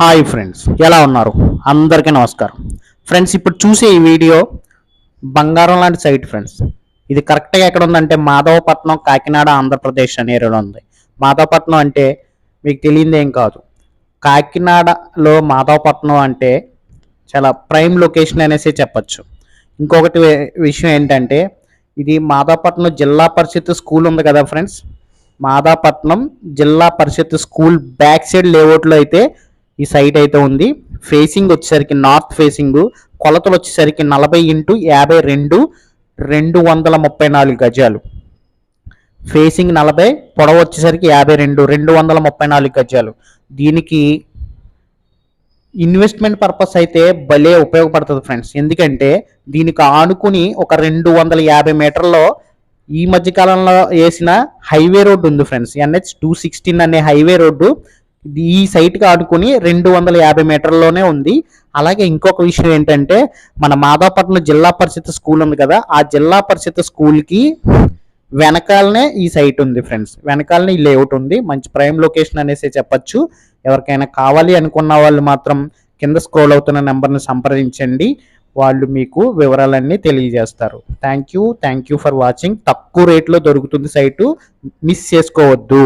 Hi friends ఎలా ఉన్నారు? అందరికీ నమస్కారం. ఫ్రెండ్స్ ఇప్పుడు చూసే ఈ వీడియో బంగారం లాంటి సైట్ ఫ్రెండ్స్. ఇది కరెక్ట్గా ఎక్కడ ఉందంటే మాధవపట్నం కాకినాడ ఆంధ్రప్రదేశ్ అనే ఏరియాలో ఉంది. మాధవపట్నం అంటే మీకు తెలియంది ఏం కాదు. కాకినాడలో మాధవపట్నం అంటే చాలా ప్రైమ్ లొకేషన్ అనేసి చెప్పచ్చు. ఇంకొకటి విషయం ఏంటంటే ఇది మాదాపట్నం జిల్లా పరిషత్ స్కూల్ ఉంది కదా ఫ్రెండ్స్. మాదాపట్నం జిల్లా పరిషత్ స్కూల్ బ్యాక్ సైడ్ లేఅవుట్లో అయితే ఈ సైట్ అయితే ఉంది. ఫేసింగ్ వచ్చేసరికి నార్త్ ఫేసింగ్ కొలతలు వచ్చేసరికి నలభై ఇంటూ యాభై రెండు రెండు వందల ముప్పై నాలుగు గజాలు. ఫేసింగ్ నలభై పొడవు వచ్చేసరికి యాభై రెండు రెండు వందల ముప్పై నాలుగు గజాలు. దీనికి ఇన్వెస్ట్మెంట్ పర్పస్ అయితే భలే ఉపయోగపడుతుంది ఫ్రెండ్స్. ఎందుకంటే దీనికి ఆనుకుని ఒక రెండు వందల యాభై మీటర్లో ఈ మధ్యకాలంలో వేసిన హైవే రోడ్డు ఉంది ఫ్రెండ్స్. ఎన్హెచ్ టూ సిక్స్టీన్ అనే హైవే రోడ్డు ఈ సైట్కి ఆడుకుని రెండు వందల యాభై మీటర్లోనే ఉంది. అలాగే ఇంకొక విషయం ఏంటంటే మన మాదాపట్నం జిల్లా పరిషత్ స్కూల్ ఉంది కదా ఆ జిల్లా పరిషత్ స్కూల్కి వెనకాలనే ఈ సైట్ ఉంది ఫ్రెండ్స్ వెనకాలనే ఈ లేఅవుట్ ఉంది. మంచి ప్రైమ్ లొకేషన్ అనేసి చెప్పొచ్చు. ఎవరికైనా కావాలి అనుకున్న వాళ్ళు మాత్రం కింద స్క్రోల్ అవుతున్న నెంబర్ని సంప్రదించండి. వాళ్ళు మీకు వివరాలన్నీ తెలియజేస్తారు. Thank you thank you for watching తక్కువ రేట్లో దొరుకుతుంది సైటు మిస్ చేసుకోవద్దు.